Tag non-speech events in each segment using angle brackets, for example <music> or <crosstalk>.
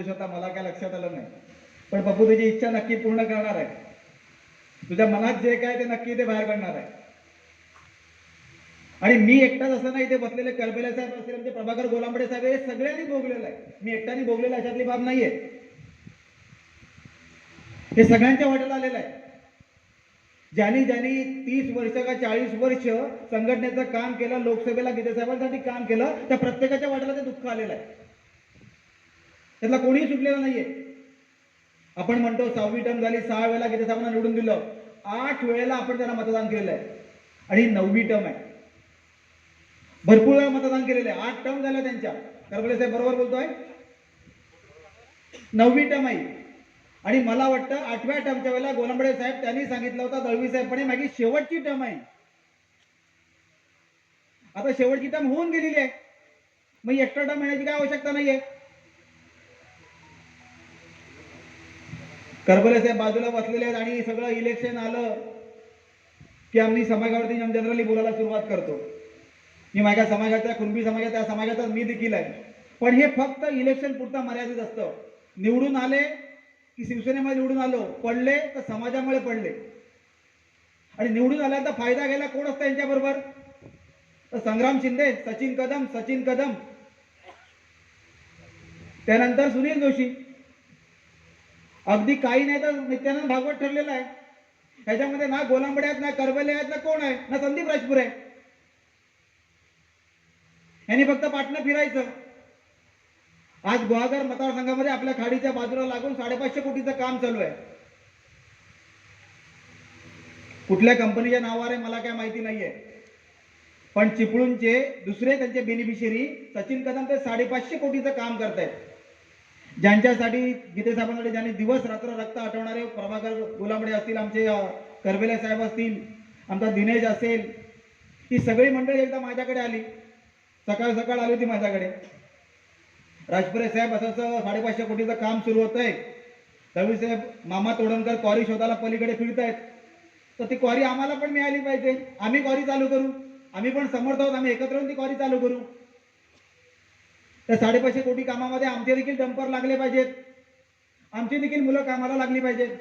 उद्देश होता मला काय लक्षात आलं नाही. पण बापू तुझी इच्छा नक्की पूर्ण करणार आहे. तुझ्या मनात जे काय ते नक्की ते बाहेर काढणार आहे. आणि मी एकटाच असं नाही ते बसलेले कलबेले साहेब असतील आमचे प्रभाकर गोलांबडे साहेब हे सगळ्यांनी भोगलेलं आहे. मी एकट्याने भोगलेलं आहे, अशातली बाब नाहीये. हे सगळ्यांच्या वाट्याला आलेलं आहे. ज्यांनी ज्यांनी तीस वर्ष का चाळीस वर्ष संघटनेचं काम केलं लोकसभेला गीतेसाहेबांसाठी काम केलं त्या प्रत्येकाच्या वाट्याला ते दुःख आलेलं आहे. त्यातला कोणीही सुटलेला नाहीये. आपण म्हणतो सहावी टर्म झाली सहा वेळेला किती साहेबांना निवडून दिलं. आठ वेळेला आपण त्यांना मतदान केलेलं आहे. आणि नववी टर्म आहे. भरपूर वेळा मतदान केलेलं आहे. आठ टर्म झाल्या त्यांच्या. करबले साहेब बरोबर बोलतोय? नववी टर्म आहे आणि मला वाटतं आठव्या टर्मच्या वेळेला गोलंबडे साहेब त्यांनी सांगितलं होतं दळवी साहेब पण माझी शेवटची टर्म आहे. आता शेवटची टर्म होऊन गेलेली आहे. मग एक्स्ट्रा टर्म येण्याची काय आवश्यकता नाहीये. करबले साहेब बाजूला बसलेले आहेत आणि सगळं इलेक्शन आलं की आम्ही समाजावरती जनरली बोलायला सुरुवात करतो. मी माझ्या समाजाच्या कुणबी समाजाच्या त्या समाजाचा मी देखील आहे. पण हे फक्त इलेक्शन पुरता मर्यादित असतं. निवडून आले की शिवसेनेमध्ये निवडून आलो पडले तर समाजामुळे पडले. आणि निवडून आल्याचा फायदा घ्यायला कोण असतं यांच्याबरोबर? तर संग्राम शिंदे सचिन कदम सचिन कदम. त्यानंतर सुनील जोशी. अगदी काही नाही तर नित्यानंद भागवत ठरलेला आहे. ह्याच्यामध्ये ना गोलांबडे आहेत ना करबले आहेत ना कोण आहे? ना संदीप राजपूर आहे यांनी फक्त पाटणं फिरायचं. आज गुहागर मतदारसंघामध्ये आपल्या खाडीच्या बाजूला लागून साडेपाचशे कोटीचं काम चालू आहे. कुठल्या कंपनीच्या नावावर आहे मला काय माहिती नाहीये. पण चिपळूणचे दुसरे त्यांचे बेनिफिशियरी सचिन कदम ते साडेपाचशे कोटीचं काम करतायत. ज्यांच्यासाठी गीते साहेबांकडे ज्यांनी दिवस रात्र रक्त आठवणारे प्रभाकर गुलामडे असतील आमचे करबेले साहेब असतील आमचा दिनेश असेल ही सगळी मंडळी एकदा माझ्याकडे आली. सकाळ सकाळ आली होती माझ्याकडे. राजपुरे साहेब असं साडेपाचशे कोटीचं काम सुरू होत आहे दळवी साहेब मामा तोडणकर क्वारी शोधाला पलीकडे फिरतायत. तर ती क्वारी आम्हाला पण मिळाली पाहिजे. आम्ही क्वारी चालू करू. आम्ही पण समर्थ आहोत. आम्ही एकत्र येऊन ती क्वारी चालू करू. त्या साडेपाचशे कोटी कामामध्ये आमचे देखील डंपर लागले पाहिजेत. आमची देखील मुलं कामाला लागली पाहिजेत.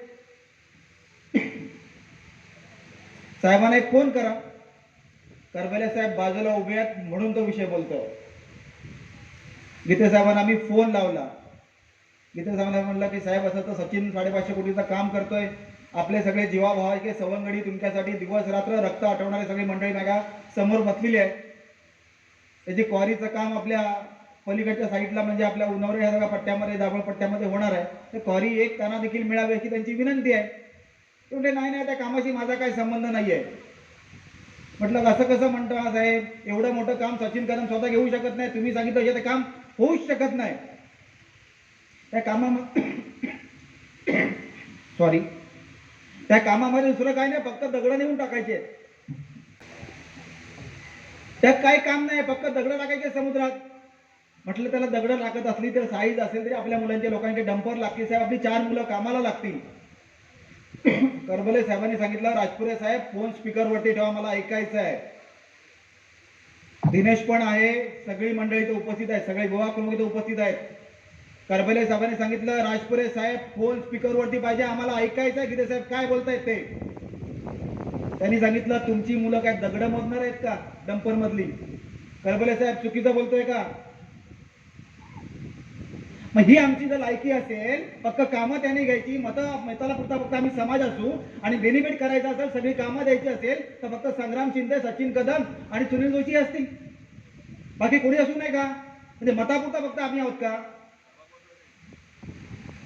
साहेबांना एक फोन करा. करबेले साहेब बाजूला उभे आहेत म्हणून तो विषय बोलतो. गीते साहेबांना आम्ही फोन लावला. गीते साहेबांना म्हणलं की साहेब असं तर सचिन साडेपाचशे कोटीचं काम करतोय. आपले सगळे जीवाभावाचे सवंगडी तुमच्यासाठी दिवस रात्र रक्त आठवणारे सगळी मंडळी माझ्यासमोर बसलेली आहे त्याची क्वारीचं काम आपल्या पलीकडच्या साईडला म्हणजे आपल्या उन्हावरे ह्या सगळ्या पट्ट्यामध्ये दाभळ पट्ट्यामध्ये होणार आहे. तर क्वारी एक त्यांना देखील मिळावी अशी त्यांची विनंती आहे. ते म्हणजे नाही नाही त्या कामाशी माझा काही संबंध नाही आहे म्हटलं असं कसं म्हणतो हा साहेब? एवढं मोठं काम सचिन कदम स्वतः घेऊ शकत नाही. तुम्ही सांगितलं हे ते काम होऊच शकत नाही. त्या कामामध्ये सॉरी त्या कामामध्ये दुसरं काही नाही फक्त दगड नेऊन टाकायचे. त्यात काही काम नाही फक्त दगड टाकायचे समुद्रात. म्हटलं त्याला दगड लागत असली तर साईज असेल तरी आपल्या मुलांच्या लोकांचे डंपर लागतील साहेब. आपली चार मुलं कामाला लागतील. <coughs> करबले साहेबांनी सांगितलं राजपुरे साहेब फोन स्पीकरवरती ठेवा मला ऐकायचं आहे. दिनेश पण आहे सगळी मंडळी इथे उपस्थित आहेत सगळे गोवा प्रमुख इथं उपस्थित आहेत. करबले साहेबांनी सांगितलं राजपुरे साहेब फोन स्पीकरवरती पाहिजे आम्हाला ऐकायचं आहे गीते साहेब काय बोलतायत ते? त्यांनी सांगितलं तुमची मुलं काय दगड मोजणार आहेत का डंपर मधली करबले साहेब चुकीचं बोलतोय का? मग ही आमची जर लायकी असेल फक्त कामं त्याने घ्यायची मत मताला पुरता फक्त आम्ही समाज असू आणि बेनिफिट करायचं असेल सगळी कामं द्यायची असेल तर फक्त संग्राम शिंदे सचिन कदम आणि सुनील जोशी असतील. बाकी कोणी असू नाही का? म्हणजे मतापुरता फक्त आम्ही आहोत का?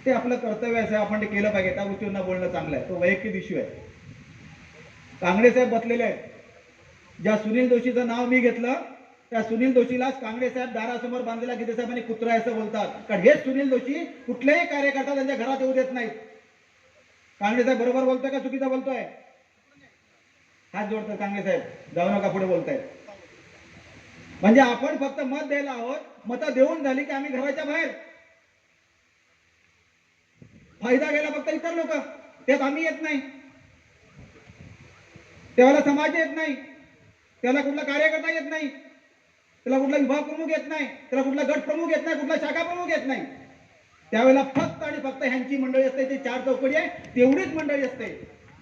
ते आपलं कर्तव्य असं आपण ते केलं पाहिजे. त्या गोष्टींना बोलणं चांगलं आहे. तो वैयक्तिक इश्यू आहे. कांगडे साहेब बसलेले आहेत. ज्या सुनील जोशीचं नाव मी घेतलं त्या सुनील जोशीलाच कांगडे साहेब दारासमोर बांधलेला गीते साहेबांनी कुत्रा आहे असं बोलतात. कारण हेच सुनील जोशी कुठलेही कार्यकर्ता त्यांच्या घरात येऊ देत नाहीत. कांगडे साहेब बरोबर बोलतोय का चुकीचा बोलतोय? हात जोडतात कांगडे साहेब. जाऊ नका पुढे बोलतायत. म्हणजे आपण फक्त मत द्यायला आहोत. मतं देऊन झाली की आम्ही घराच्या बाहेर. फायदा घ्यायला फक्त इतर लोक. त्यात आम्ही येत नाही. त्याला समाज येत नाही. त्याला कुठला कार्यकर्ता येत नाही. त्याला कुठला विभाग प्रमुख येत नाही त्याला कुठला गट प्रमुख येत नाही कुठला शाखा प्रमुख येत नाही. त्यावेळेला फक्त आणि फक्त ह्यांची मंडळी असते ते चार चौकडी आहे तेवढीच मंडळी असते.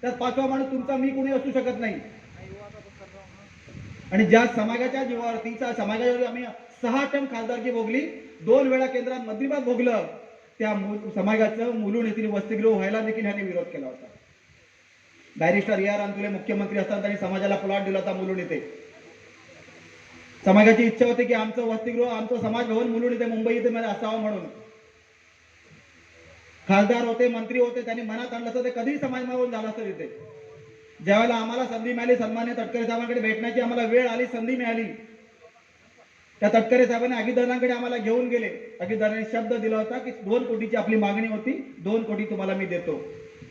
त्यात पाचवा माणूस तुमचा मी कोणी असू शकत नाही. आणि ज्या समाजाच्या जीवावरती त्या समाजावर आम्ही सहा टम खासदारकी भोगली दोन वेळा केंद्रात मंत्रिपद भोगलं त्या समाजाचं मुलून येथील वसतिगृह व्हायला देखील ह्याने विरोध केला होता. बॅरिस्टर ए आर अंतुले मुख्यमंत्री असताना त्यांनी समाजाला प्लॉट दिला होता मुलून येथे समाजाची इच्छा होती की आमचं वसतिगृह आमचं समाज भवन मुलून इथे मुंबई इथे मध्ये असावं म्हणून. खासदार होते मंत्री होते त्यांनी मनात आणलं असतं ते कधीही समाज भवन झालं असतं तिथे. ज्यावेळेला आम्हाला संधी मिळाली सन्मान्य तटकरे साहेबांकडे भेटण्याची आम्हाला वेळ आली संधी मिळाली. त्या तटकरे साहेबांनी अगितदारांकडे आम्हाला घेऊन गेले. अगितदारांनी शब्द दिला होता की दोन कोटीची आपली मागणी होती दोन कोटी तुम्हाला मी देतो.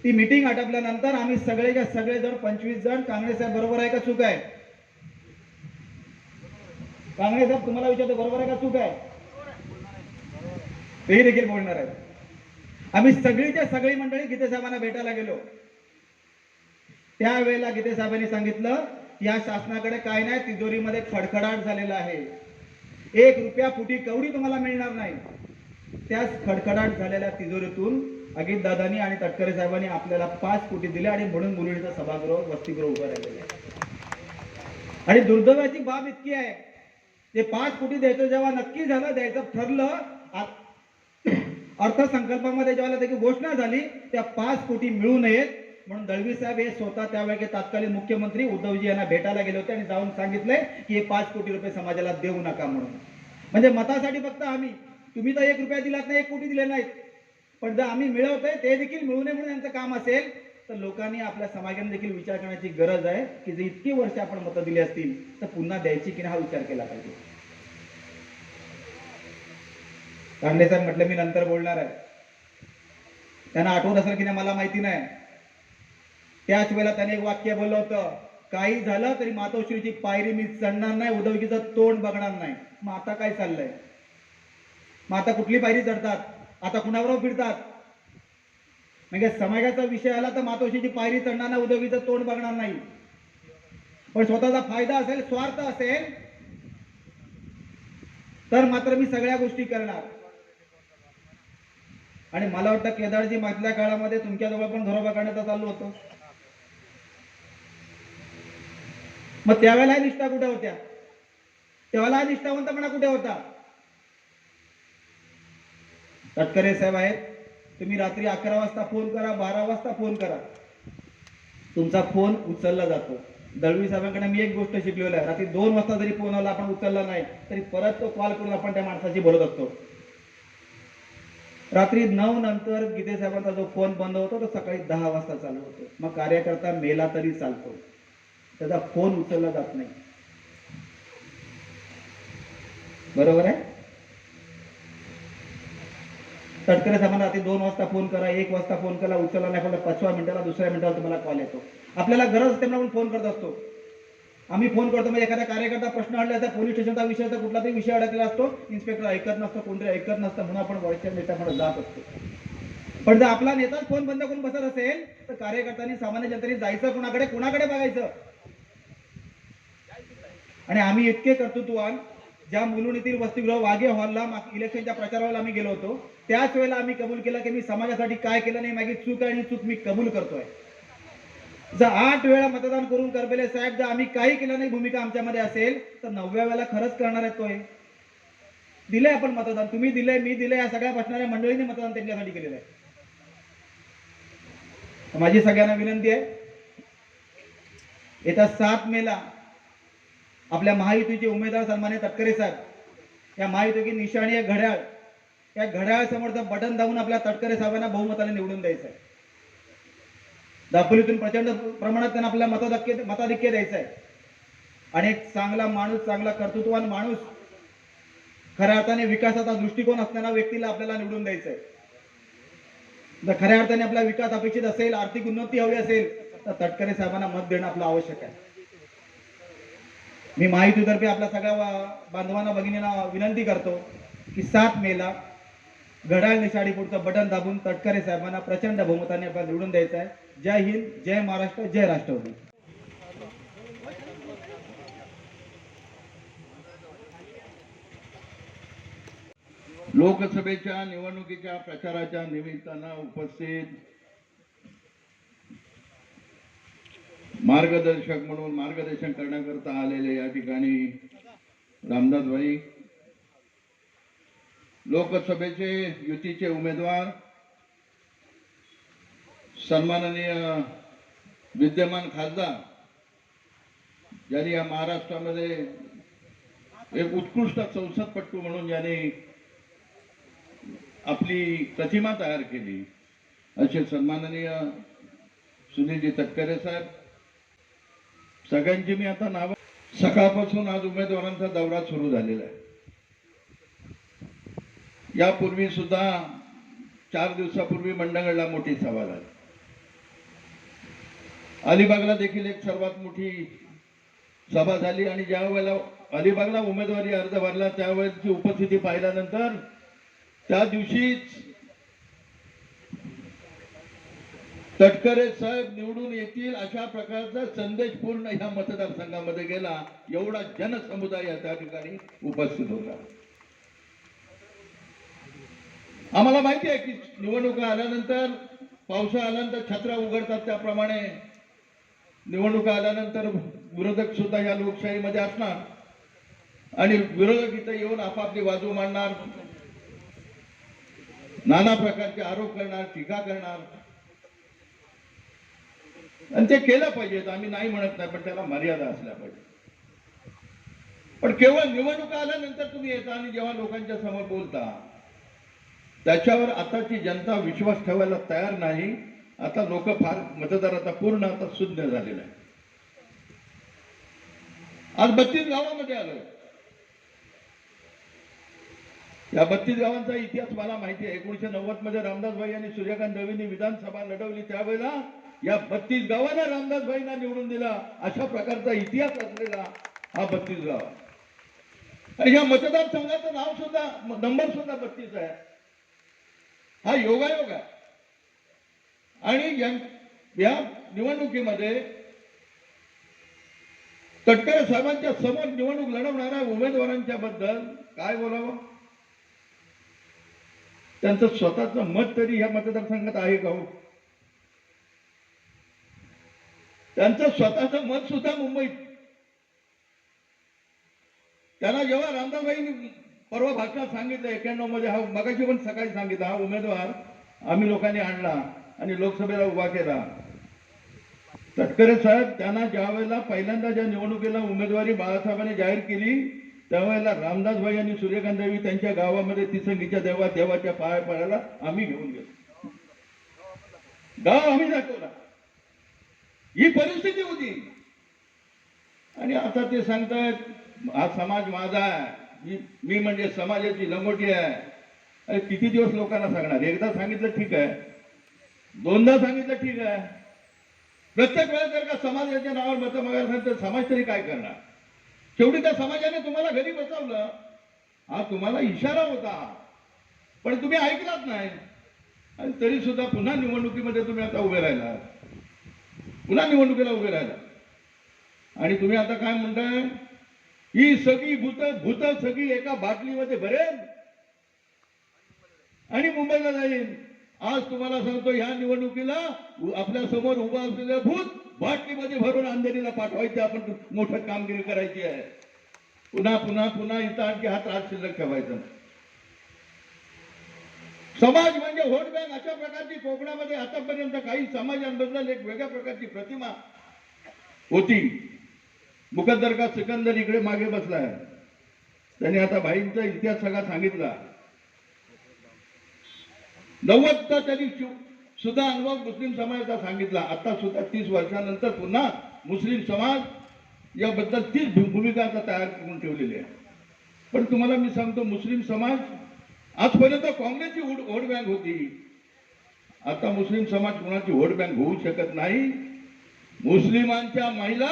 ती मिटिंग आटपल्यानंतर आम्ही सगळेच्या सगळे जण पंचवीस जण काँग्रेस साहेब बरोबर आहे का चूक आहे? काँग्रेस साहेब तुम्हाला विचारतो बरोबर आहे का चूक आहे? तेही देखील बोलणार आहेत. आम्ही सगळीच्या सगळी मंडळी गीते साहेबांना भेटायला गेलो. त्यावेळेला गीते साहेबांनी सांगितलं या शासनाकडे काय नाही तिजोरीमध्ये खडखडाट झालेला आहे. एक रुपया फुटी कवडी तुम्हाला मिळणार नाही. त्याच खडखडाट झालेल्या तिजोरीतून अजित दादानी आणि तटकरे साहेबांनी आपल्याला पाच कोटी दिले आणि म्हणून मुलीचं सभागृह वसतिगृह उभं राहिलेलं आहे. आणि दुर्दैवाची बाब इतकी आहे ते पाच कोटी द्यायचं जेव्हा नक्की झालं द्यायचं ठरलं <clears throat> अर्थसंकल्पामध्ये जेव्हा त्याची घोषणा झाली त्या पाच कोटी मिळू नयेत. म्हणून दळवी साहेब हे स्वतः त्यावेळी तत्कालीन मुख्यमंत्री उद्धवजी यांना भेटायला गेले होते आणि जाऊन सांगितलंय की हे पाच कोटी रुपये समाजाला देऊ नका म्हणून. म्हणजे मतासाठी फक्त आम्ही. तुम्ही तर एक रुपया दिलात नाही एक कोटी दिले नाहीत. पण जर आम्ही मिळवतोय ते देखील मिळू नये म्हणून यांचं काम असेल. तर लोकांनी आपल्या समाजाने देखील विचार करण्याची गरज आहे की जे इतकी वर्ष आपण मतं दिली असतील तर पुन्हा द्यायची की नाही हा विचार केला पाहिजे. कांडे साहेब म्हटलं मी नंतर बोलणार आहे. त्यांना आठवत असेल की नाही मला माहिती नाही. त्याच वेळेला त्याने एक वाक्य बोललं होतं काही झालं तरी मातोश्रीची पायरी मी चढणार नाही उदवकीचं तोंड बघणार नाही. मग आता काय चाललंय? मग आता कुठली पायरी चढतात? आता कुणाबरोबर फिरतात? म्हणजे समाजाचा विषय आला तर मातोशीची पायरी चढणार उदवीचं तोंड बघणार नाही. पण स्वतःचा फायदा असेल स्वार्थ असेल तर मात्र मी सगळ्या गोष्टी करणार. आणि मला वाटतं केदारजी मागल्या काळामध्ये तुमच्याजवळ पण घरोबा करण्याचा चालू होतो. मग त्यावेळेला निष्ठा कुठे होत्या? तेव्हाला हा निष्ठावंतपणा कुठे होता? तटकरे साहेब आहेत. तुम्ही रात्री अकरा वाजता फोन करा बारा वाजता फोन करा. तुमचा फोन उचलला जातो. दळवी साहेबांकडे मी एक गोष्ट शिकलेलो आहे. रात्री दोन वाजता जरी फोन आला आपण उचलला नाही तरी परत तो कॉल करून आपण त्या माणसाशी बोलत असतो. रात्री नऊ नंतर गीते साहेबांचा जो फोन बंद होतो तो सकाळी दहा वाजता चालू होतो. मग कार्यकर्ता मेला तरी चालतो. त्याचा फोन उचलला जात नाही. बरोबर आहे? तटकरे साहेबांना रात्री दोन वाजता फोन करा एक वाजता फोन करा उचलला नाही फक्त पाचव्या मिनिटाला दुसऱ्या मिनिटाला तुम्हाला कॉल येतो. आपल्याला गरज असते म्हणून फोन करत असतो. आम्ही फोन करतो म्हणजे एखादा कार्यकर्ता प्रश्न अडला तर पोलीस स्टेशनचा विषय तर कुठला तरी विषय अडकला असतो इन्स्पेक्टर ऐकत नसतो कोणतरी ऐकत नसतं म्हणून आपण वरिष्ठ नेत्याकडे जात असतो. पण जर आपला नेताच फोन बंद करून बसत असेल तर कार्यकर्त्यांनी सामान्य जनतेने जायचं कुणाकडे? कुणाकडे बघायचं? आणि आम्ही इतके कर्तृत्वान ज्या मुलुंड येथील वसतिगृह वाघे हॉलला इलेक्शनच्या प्रचाराला आम्ही गेलो होतो त्याच वेळेला आम्ही कबूल केलं की मी समाजासाठी काय केलं नाही माझी चूक आहे आणि चूक मी कबूल करतोय जर आठ वेळा मतदान करून करबेले साहेब जर आम्ही काही केलं नाही भूमिका आमच्यामध्ये असेल तर नवव्या वेळेला खरंच करणार आहे तो हे. दिलंय आपण मतदान तुम्ही दिलंय मी दिलंय या सगळ्या बसणाऱ्या मंडळींनी मतदान त्यांच्यासाठी केलेलं आहे माझी सगळ्यांना विनंती आहे येत्या सात मेला आपल्या महायुतीचे उमेदवार सन्मान्य तटकरे साहेब या महायुतीची निशाणी आहे घड्याळ. या घड्याळ समोरचं बटन दाबून आपल्या तटकरे साहेबांना बहुमताने निवडून द्यायचं आहे. दापोलीतून प्रचंड प्रमाणात त्यांना आपल्याला मताधिक्य मताधिक्य द्यायचं आहे. आणि एक चांगला माणूस चांगला कर्तृत्वान माणूस खऱ्या अर्थाने विकासाचा दृष्टिकोन असणाऱ्या व्यक्तीला आपल्याला निवडून द्यायचं आहे. जर खऱ्या अर्थाने आपला विकास अपेक्षित असेल आर्थिक उन्नती हवी असेल तर तटकरे साहेबांना मत देणं आपलं आवश्यक आहे. मी माहितीतर्फे आपल्या सगळ्या बांधवांना भगिनींना विनंती करतो की सात मेला घड्याळ निशाडी पुढचं बटन दाबून तटकरे साहेबांना प्रचंड बहुमताने आपल्याला निवडून द्यायचं आहे. जय हिंद जय महाराष्ट्र जय राष्ट्रवादी. लोकसभेच्या निवडणुकीच्या प्रचाराच्या निमित्तानं उपस्थित मार्गदर्शक म्हणून मार्गदर्शन करण्याकरता आलेले या ठिकाणी रामदास भाई लोकसभेचे युतीचे उमेदवार सन्माननीय विद्यमान खासदार ज्यांनी या महाराष्ट्रामध्ये एक उत्कृष्ट संसदपट्टू म्हणून ज्याने आपली प्रतिमा तयार केली असे सन्माननीय सुनीलजी तटकरे साहेब सगळ्यांची मी आता नाव सकाळपासून आज उमेदवारांचा दौरा सुरू झालेला आहे. यापूर्वी सुद्धा चार दिवसापूर्वी मंडळला मोठी सभा झाली. अलिबागला देखील एक सर्वात मोठी सभा झाली आणि ज्या वेळेला अलिबागला उमेदवारी अर्ज भरला त्यावेळेची उपस्थिती पाहिल्यानंतर त्या दिवशीच तटकरे साहेब निवडून येतील अशा प्रकारचा संदेश पूर्ण ह्या मतदारसंघामध्ये गेला एवढा जनसमुदाय या त्या ठिकाणी उपस्थित होता. आम्हाला माहिती आहे की निवडणुका आल्यानंतर पावसा आल्यानंतर छत्रा उघडतात त्याप्रमाणे. निवडणुका आल्यानंतर विरोधक सुद्धा या लोकशाहीमध्ये असणार. आणि विरोधक इथं येऊन आपापली बाजू मांडणार. नाना प्रकारचे आरोप करणार टीका करणार. आणि ते केलं पाहिजेत आम्ही नाही म्हणत नाही पण त्याला मर्यादा असल्या पाहिजे. पण केवळ निवडणुका आल्यानंतर तुम्ही येता आणि जेव्हा लोकांच्या समोर बोलता त्याच्यावर आताची जनता विश्वास ठेवायला तयार नाही. आता लोक फार मतदार आता पूर्ण आता शून्य झालेला आहे आज बत्तीस गावामध्ये आलो या बत्तीस गावांचा इतिहास मला माहिती आहे. एकोणीशे नव्वदमध्ये रामदासभाई आणि सूर्यकांत रवींनी विधानसभा लढवली त्यावेळेला या बत्तीस गावांना रामदासभाईंना निवडून दिला अशा प्रकारचा इतिहास असलेला हा बत्तीस गाव. आणि या मतदारसंघाचं नाव सुद्धा नंबर सुद्धा बत्तीस आहे. हा योगायोग आहे. आणि या- या निवडणुकीमध्ये तटकरे साहेबांच्या समोर निवडणूक लढवणाऱ्या उमेदवारांच्या बद्दल काय बोलावं? त्यांचं स्वतःचं मत तरी या मतदारसंघात आहे का हो? त्यांचं स्वतःचं मत सुद्धा मुंबईत. त्यांना जेव्हा रामदासबाईंनी परवा भाषणात सांगितलं एक्याण्णवमध्ये हा मगाशी पण सकाळी सांगितलं हा उमेदवार आम्ही लोकांनी आणला आणि लोकसभेला उभा केला. तटकरे साहेब त्यांना ज्या वेळेला पहिल्यांदा ज्या निवडणुकीला उमेदवारी बाळासाहेबांनी जाहीर केली त्यावेळेला रामदासभाई आणि सूर्यकांत देवी त्यांच्या गावामध्ये तिसंगीच्या देवा देवाच्या पाया पडायला आम्ही घेऊन गेलो. गाव आम्ही दाखवला. ही परिस्थिती होती. आणि आता ते सांगतायत हा समाज माझा आहे. मी मी म्हणजे समाजाची लंगोटी आहे. अरे किती दिवस लोकांना सांगणार? एकदा सांगितलं ठीक आहे. दोनदा सांगितलं ठीक आहे. प्रत्येक वेळेस जर का समाजाच्या नावावर मत मागायला सांगितलं तर समाज तरी काय करणार? शेवटी त्या समाजाने तुम्हाला घरी बसवलं. हा तुम्हाला इशारा होता. पण तुम्ही ऐकलाच नाही. आणि तरी सुद्धा पुन्हा निवडणुकीमध्ये तुम्ही आता उभे राहिला पुन्हा निवडणुकीला उभे राहिला. आणि तुम्ही आता काय म्हणताय? ही सगळी भूत भूत सगळी एका बाटलीमध्ये भरेल. आणि मुंबईला जाईल. आज तुम्हाला सांगतो ह्या निवडणुकीला आपल्यासमोर उभा असलेलं भूत बाटलीमध्ये भरून अंधेरीला पाठवायचे आपण मोठं कामगिरी करायची आहे. पुन्हा पुन्हा पुन्हा इथं आणखी हा त्रास शिल्लक ठेवायचा समाज म्हणजे व्होट बँक अशा प्रकारची कोकणामध्ये आतापर्यंत काही समाजांबद्दल एक वेगळ्या प्रकारची प्रतिमा होती. मुकद्दर का सिकंदर इकडे मागे बसलाय. त्यांनी आता भाईंचा इतिहास सगळा सांगितला. नव्वदचा त्यांनी सुद्धा अनुभव मुस्लिम समाजाचा सांगितला. आता सुद्धा तीस वर्षानंतर पुन्हा मुस्लिम समाज याबद्दल तीच भू- भूमिका आता तयार करून ठेवलेली आहे. पण तुम्हाला मी सांगतो मुस्लिम समाज आजपर्यंत काँग्रेसची वोट वोट बँक होती. आता मुस्लिम समाज कुणाची वोट बँक होऊ शकत नाही? मुस्लिमांच्या महिला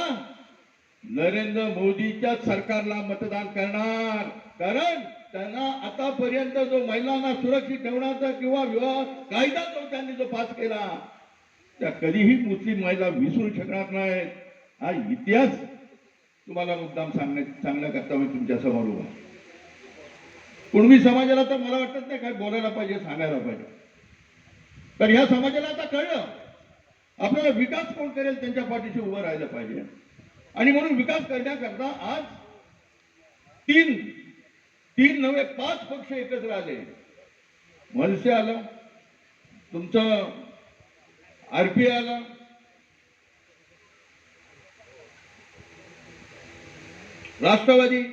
नरेंद्र मोदीच्या सरकारला मतदान करणार. कारण त्यांना आतापर्यंत जो महिलांना सुरक्षित ठेवण्याचा किंवा विवाह कायदा जो त्यांनी जो पास केला त्या कधीही मुस्लिम महिला विसरू शकणार नाहीत. हा इतिहास तुम्हाला मुद्दाम सांगण्या सांगण्याकरता मी तुमच्यासमोर उभा कुणबी समाजाला तर मला वाटत नाही काय बोलायला पाहिजे सांगायला पाहिजे. तर ह्या समाजाला आता कळलं. आपल्याला विकास कोण करेल त्यांच्या पाठीशी उभं राहिलं पाहिजे. आणि म्हणून विकास करण्याकरता आज तीन तीन नवे पाच पक्ष एकत्र आले. मनसे आलं तुमचं आरपी आलं. राष्ट्रवादी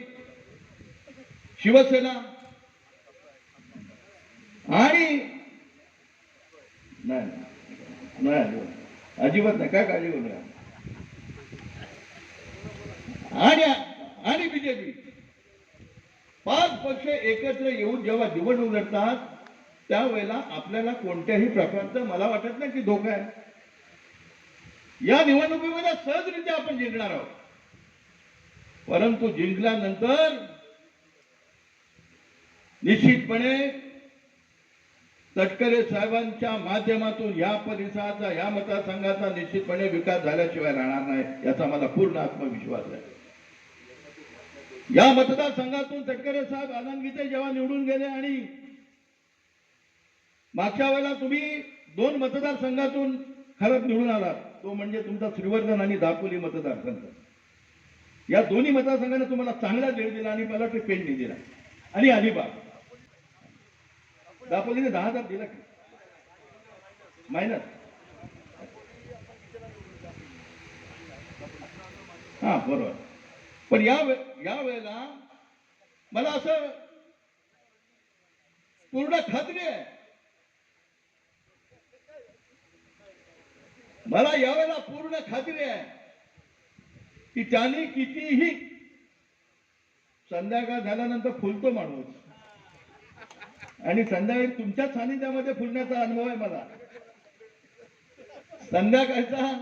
शिवसेना आणि नाही नाही अजिबात अजिबात नाही. काय काळजी करू आणि आणि बीजेपी पाच पक्ष एकत्र येऊन जेव्हा निवडणूक लढतात त्यावेळेला आपल्याला कोणत्याही प्रकारचं मला वाटत नाही की धोका आहे. या निवडणुकीमध्ये सहजरित्या आपण जिंकणार आहोत. परंतु जिंकल्यानंतर निश्चितपणे तटकरे साहेबांच्या माध्यमातून या परिसराचा या मतदारसंघाचा निश्चितपणे विकास झाल्याशिवाय राहणार नाही याचा मला पूर्ण आत्मविश्वास आहे. या मतदारसंघातून तटकरे साहेब आनंद जेव्हा निवडून गेले आणि मागच्या वेळेला तुम्ही दोन मतदारसंघातून खरंच निवडून आलात तो म्हणजे तुमचा श्रीवर्धन आणि दापोली मतदारसंघ. या दोन्ही मतदारसंघाने तुम्हाला चांगला वेळ दिला आणि मला ते पेन दिला. आणि अलिबाग. दापोलीने दहा हजार दिला की. मायनस हा बरोबर. पण या वे या वेळेला मला असं पूर्ण खात्री आहे. मला यावेळेला पूर्ण खात्री आहे की त्याने कितीही संध्याकाळ झाल्यानंतर फुलतो माणूस. आणि संध्याकाळी तुमच्या सानिध्यामध्ये फुलण्याचा अनुभव आहे मला. संध्याकाळचा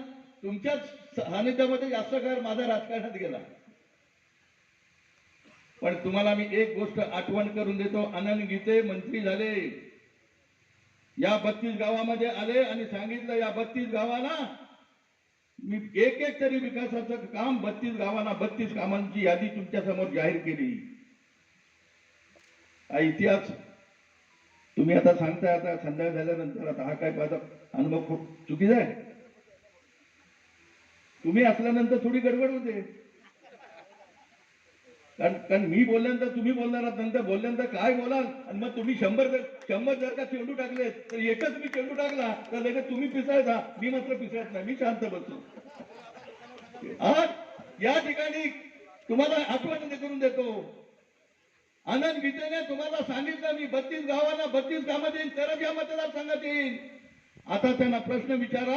तुमच्याच सानिध्यामध्ये जास्त काळ माझा राजकारणात गेला. पण तुम्हाला मी एक गोष्ट आठवण करून देतो. आनंद गीते मंत्री झाले. या बत्तीस गावामध्ये आले आणि सांगितलं या बत्तीस गावाला मी एक एक तरी विकासाचं काम बत्तीस गावांना बत्तीस कामांची यादी तुमच्यासमोर जाहीर केली. हा इतिहास तुम्ही आता सांगताय आता संध्याकाळ झाल्यानंतर आता हा काय माझा अनुभव खूप चुकीचा आहे. तुम्ही असल्यानंतर थोडी गडबड होते. कारण कारण मी बोलल्यानंतर तुम्ही बोलणार आहात नंतर बोलल्यानंतर काय बोलाल? आणि मग तुम्ही शंभर जर शंभर जर का चेंडू टाकले तर एकच मी चेंडू टाकला तर लगेच तुम्ही पिसायचा. मी मात्र पिसायत नाही मी शांत बसतो. आज या ठिकाणी तुम्हाला आठवण करून देतो. आनंद गीतेने तुम्हाला सांगितलं मी बत्तीस गावांना बत्तीस कामं देईन तरच या मतदारसंघात येईल आता त्यांना प्रश्न विचारा.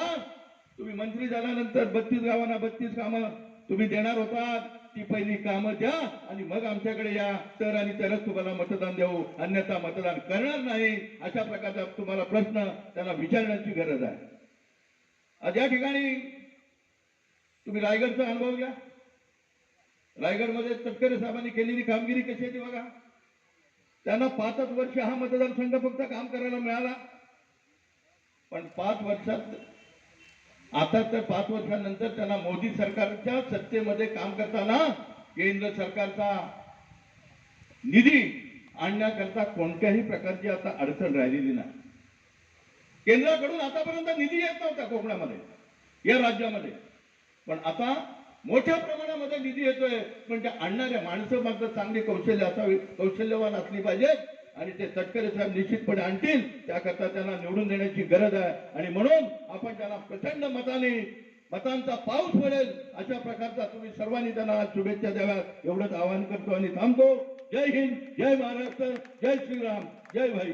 तुम्ही मंत्री झाल्यानंतर बत्तीस गावांना बत्तीस कामं तुम्ही देणार होता ती पहिली कामं द्या आणि मग आमच्याकडे या. तर आणि तरच तुम्हाला मतदान देऊ. अन्यथा मतदान करणार नाही. अशा प्रकारचा तुम्हाला प्रश्न त्यांना विचारण्याची गरज आहे. आज या ठिकाणी तुम्ही रायगडचा अनुभव घ्या. रायगडमध्ये तटकरे साहेबांनी केलेली कामगिरी कशी आहे ती बघा. त्यांना पाचच वर्ष हा मतदारसंघ फक्त काम करायला मिळाला. पण पाच वर्षात आता तर पाच वर्षानंतर त्यांना मोदी सरकारच्या सत्तेमध्ये काम करताना केंद्र सरकारचा निधी आणण्याकरता कोणत्याही प्रकारची आता अडचण राहिलेली नाही. केंद्राकडून आतापर्यंत निधी येत नव्हता कोकणामध्ये या राज्यामध्ये. पण आता मोठ्या प्रमाणामध्ये निधी येतोय. पण त्या आणणाऱ्या माणसं मात्र चांगली कौशल्य असावी कौशल्यवान असली पाहिजे. आणि ते तटकरे साहेब निश्चितपणे आणतील. त्याकरता त्यांना निवडून देण्याची गरज आहे. आणि म्हणून आपण त्यांना प्रचंड मताने मतांचा पाऊस पडेल अशा प्रकारचा तुम्ही सर्वांनी त्यांना शुभेच्छा द्याव्या. एवढंच आवाहन करतो आणि थांबतो. जय हिंद जय महाराष्ट्र जय श्रीराम जय भाई.